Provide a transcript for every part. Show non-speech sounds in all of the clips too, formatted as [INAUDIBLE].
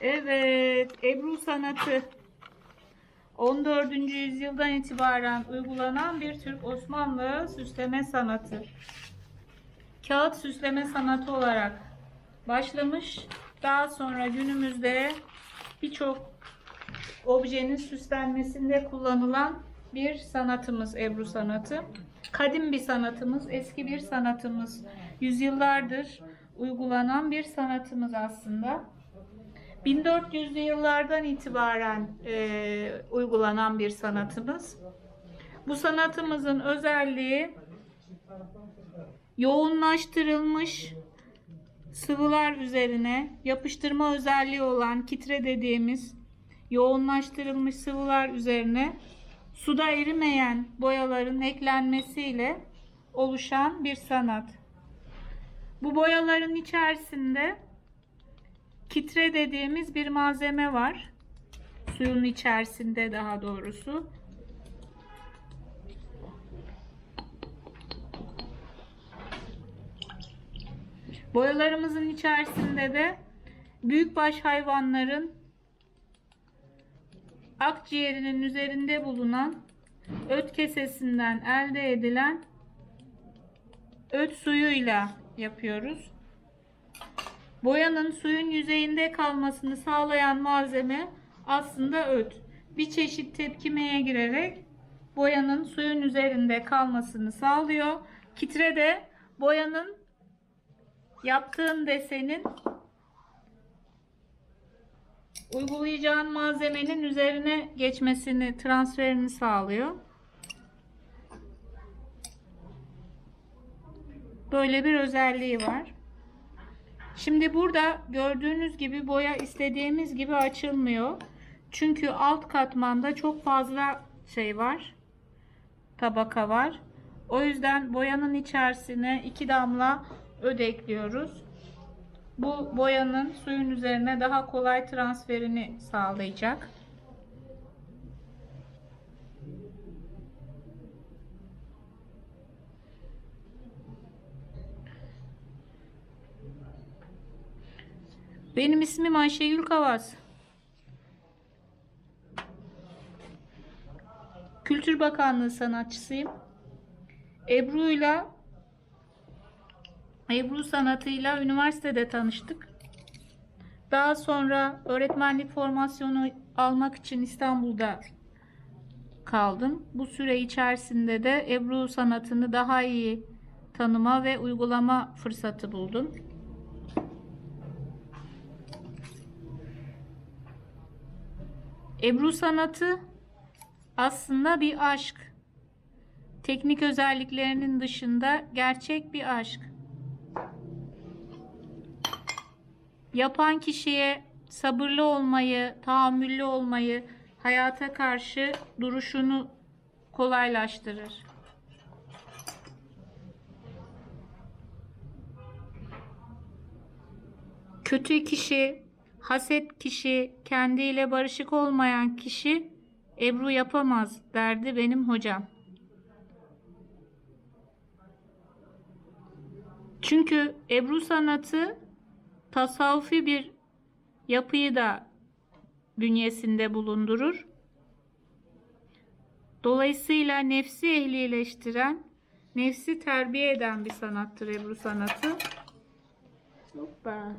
Evet, Ebru sanatı 14. yüzyıldan itibaren uygulanan bir Türk Osmanlı süsleme sanatı. Kağıt süsleme sanatı olarak başlamış. Daha sonra günümüzde birçok objenin süslenmesinde kullanılan bir sanatımız Ebru sanatı. Kadim bir sanatımız, eski bir sanatımız. Yüzyıllardır uygulanan bir sanatımız aslında. 1400'lü yıllardan itibaren e, uygulanan bir sanatımız. Bu sanatımızın özelliği yoğunlaştırılmış sıvılar üzerine yapıştırma özelliği olan kitre dediğimiz yoğunlaştırılmış sıvılar üzerine suda erimeyen boyaların eklenmesiyle oluşan bir sanat. Bu boyaların içerisinde kitre dediğimiz bir malzeme var. Suyun içerisinde daha doğrusu. Boyalarımızın içerisinde de büyükbaş hayvanların akciğerinin üzerinde bulunan öt kesesinden elde edilen öt suyuyla yapıyoruz. Boyanın suyun yüzeyinde kalmasını sağlayan malzeme aslında öt. Bir çeşit tepkimeye girerek boyanın suyun üzerinde kalmasını sağlıyor. Kitre de boyanın yaptığın desenin uygulayacağın malzemenin üzerine geçmesini, transferini sağlıyor. Böyle bir özelliği var. Şimdi burada gördüğünüz gibi boya istediğimiz gibi açılmıyor. Çünkü alt katmanda çok fazla şey var. Tabaka var. O yüzden boyanın içerisine iki damla öd ekliyoruz. Bu boyanın suyun üzerine daha kolay transferini sağlayacak. Benim ismim Ayşegül Kavaz. Kültür Bakanlığı sanatçısıyım. Ebru'yla Ebru sanatıyla üniversitede tanıştık. Daha sonra öğretmenlik formasyonu almak için İstanbul'da kaldım. Bu süre içerisinde de Ebru sanatını daha iyi tanıma ve uygulama fırsatı buldum. Ebru sanatı aslında bir aşk. Teknik özelliklerinin dışında gerçek bir aşk. Yapan kişiye sabırlı olmayı, tahammüllü olmayı, hayata karşı duruşunu kolaylaştırır. Kötü kişi, haset kişi, kendiyle barışık olmayan kişi Ebru yapamaz derdi benim hocam. Çünkü Ebru sanatı tasavvufi bir yapıyı da bünyesinde bulundurur. Dolayısıyla nefsi ehlileştiren, nefsi terbiye eden bir sanattır Ebru sanatı. Hoppa.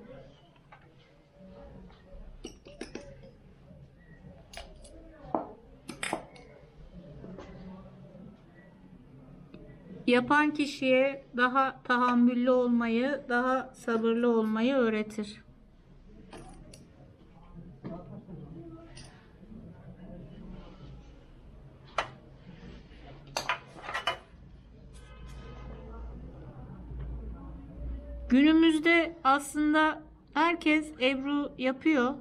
Yapan kişiye daha tahammüllü olmayı, daha sabırlı olmayı öğretir. Günümüzde aslında herkes Ebru yapıyor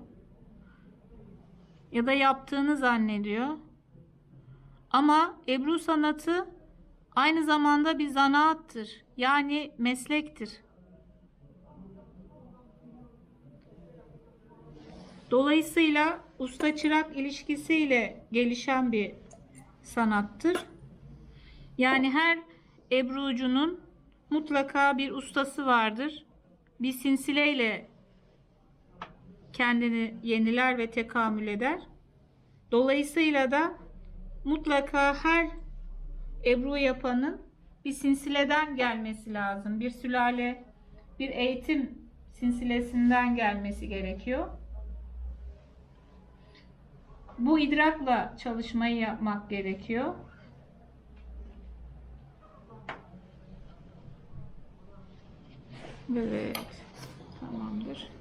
ya da yaptığını zannediyor. Ama Ebru sanatı aynı zamanda bir zanaattır. Yani meslektir. Dolayısıyla usta çırak ilişkisiyle gelişen bir sanattır. Yani her ebrucunun mutlaka bir ustası vardır. Bir sinsileyle kendini yeniler ve tekamül eder. Dolayısıyla da mutlaka her ebru yapanın bir sinsileden gelmesi lazım. Bir sülale, bir eğitim sinsilesinden gelmesi gerekiyor. Bu idrakla çalışmayı yapmak gerekiyor. Evet. Tamamdır.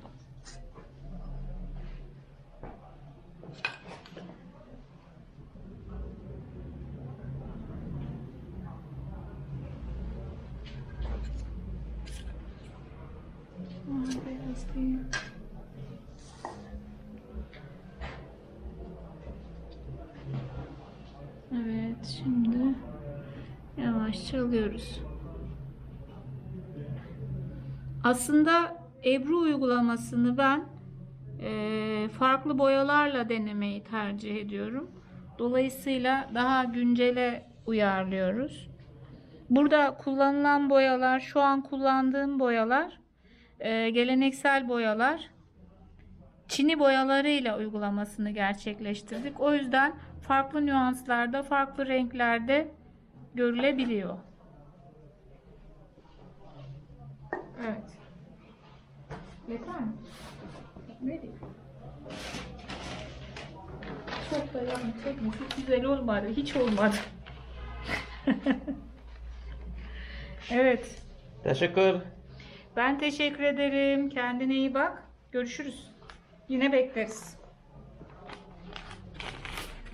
Evet, şimdi yavaşça alıyoruz. Aslında Ebru uygulamasını ben eee, farklı boyalarla denemeyi tercih ediyorum. Dolayısıyla daha güncele uyarlıyoruz. Burada kullanılan boyalar, şu an kullandığım boyalar, eee, geleneksel boyalar. Çini boyalarıyla uygulamasını gerçekleştirdik. O yüzden farklı nüanslarda, farklı renklerde görülebiliyor. Evet. Yeter mi? Diyeyim? Çok da yani teknik güzel olmadı. Hiç olmadı. [LAUGHS] evet. Teşekkür. Ben teşekkür ederim. Kendine iyi bak. Görüşürüz. Yine bekleriz.